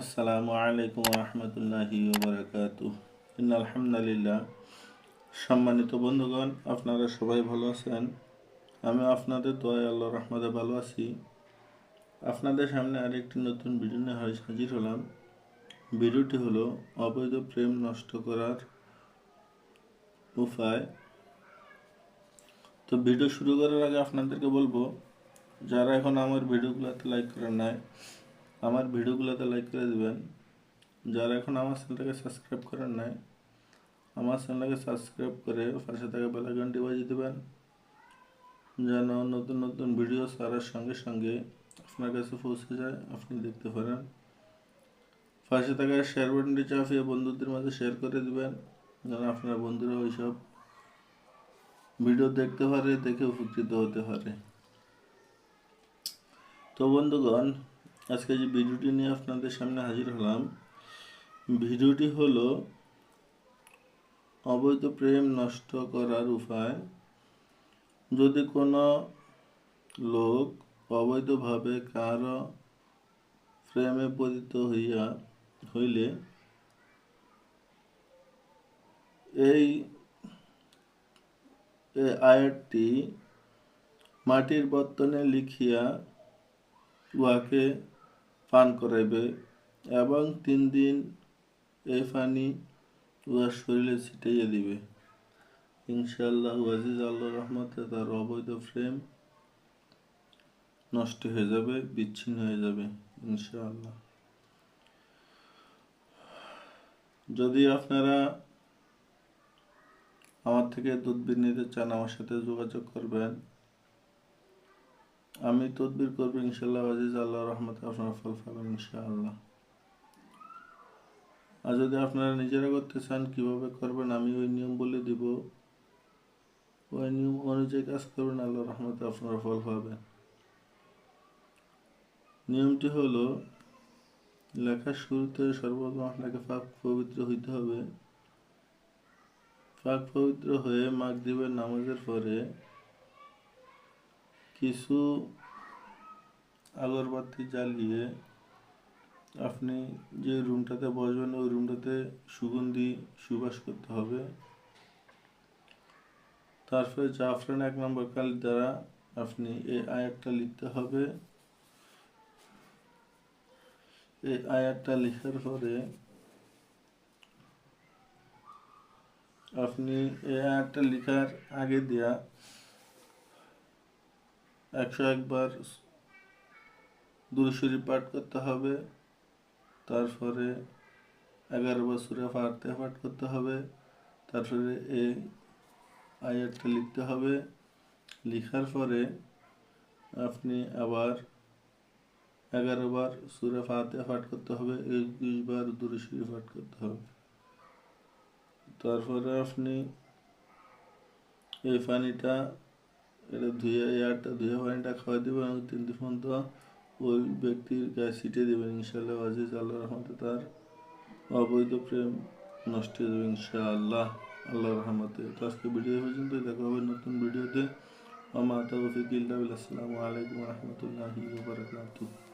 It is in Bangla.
আসসালামু আলাইকুম রহমতুল্লাহি আলহামদুলিল্লাহ সম্মানিত বন্ধুগণ, আপনারা সবাই ভালো আছেন? আমি আপনাদের দোয়ায় আল্লাহ রহমতে ভালো আছি। আপনাদের সামনে আরেকটি নতুন ভিডিও নিয়ে হাজির হলাম। ভিডিওটি হলো অবৈধ প্রেম নষ্ট করার উপায়। তো ভিডিও শুরু করার আগে আপনাদেরকে বলব, যারা এখন আমার ভিডিওগুলোতে লাইক করেন নাই আমার ভিডিওগুলোতে লাইক করে দেবেন। যারা এখন আমার চ্যানেলটাকে সাবস্ক্রাইব করেন নাই, আমার চ্যানেলটাকে সাবস্ক্রাইব করে পাশে থাকা বেলাইকনটি বাজিয়ে দেবেন, যেন নতুন নতুন ভিডিও সারার সঙ্গে সঙ্গে আপনার কাছে পৌঁছে যায়, আপনি দেখতে পারেন। পাশে থাকা শেয়ার বাটনটি চাপিয়ে বন্ধুদের মাঝে শেয়ার করে দিবেন, যেন আপনার বন্ধুরা ওইসব ভিডিও দেখতে পারে, দেখে উপকৃত হতে পারে। তো বন্ধুগণ আজকে যে ভিডিওটি নিয়ে আপনাদের সামনে হাজির হলাম, ভিডিওটি হলো অবৈধ প্রেম নষ্ট করার উপায়। যদি কোনো লোক অবৈধভাবে কারও প্রেমে পতিত হইয়া, হইলে এই আয়াতটি মাটির বর্তনে লিখিয়া উহাকে করাইবে এবং তিন দিন এই পানি উহার শরীরে ছিটাইয়া দিবে। ইনশাআল্লাহ আজিজ আল্লাহ রহমতে তার অবৈধ প্রেম নষ্ট হয়ে যাবে, বিচ্ছিন্ন হয়ে যাবে, ইনশাআল্লাহ। যদি আপনারা আমার থেকে তদবির নিতে চান, আমার সাথে যোগাযোগ করবেন। আমি তদবির করব ইনশাল্লাহ আজিজ আল্লাহ রহমতে আপনারা ফল পাবেন ইনশাআল্লাহ। আর যদি আপনারা নিজেরা করতে চান, কীভাবে করবেন আমি ওই নিয়ম বলে দিব। ওই নিয়ম অনুযায়ী কাজ করবেন, আল্লাহ রহমতে আপনারা ফল পাবেন। নিয়মটি হলো, লেখার শুরুতে সর্বপ্রথম আপনাকে পাক পবিত্র হইতে হবে। পাক পবিত্র হয়ে মাগ দিবেন নামাজের পরে কিছু আগরবাতি জ্বালিয়ে আপনি যে রুমটাতে বসবেন, ওই রুমটাতে সুগন্ধি সুবাস করতে হবে। তারপরে জাফরান এক নম্বর কাল দ্বারা আপনি এই আয়াতটা লিখতে হবে। এই আয়াতটা লেখার পরে আপনি এই আয়াতটা লেখার আগে দেয়া একশো একবার দুরুশরী পাঠ করতে হবে। তারপরে এগারো বছরে ফাটতে পাঠ করতে হবে। তারপরে এই আয়াতটা লিখতে হবে। লিখার পরে আপনি আবার এগারো বার সুরে ফাতে পাঠ করতে হবে, একুশ বার পাঠ করতে হবে। তারপরে আপনি এই পানিটা, এটা ধুয়ে এয়ারটা ধুয়ে পানিটা খাওয়াই দেবেন তিন দিন পর্যন্ত ওই ব্যক্তির গায়ে ছিটিয়ে দেবেন, ইনশাআল্লাহ, আজিজ আল্লাহ রহমতে তার অবৈধ প্রেম নষ্ট হয়ে যাবে, ইনশাআল্লাহ আল্লাহ রহমতে। তো আজকে ভিডিও পর্যন্ত দেখা হবে নতুন ভিডিওতে। আমার তৌফিক ইল্লাহ আসসালামু আলাইকুম রহমতুল্লাহি বারাকাতুহু।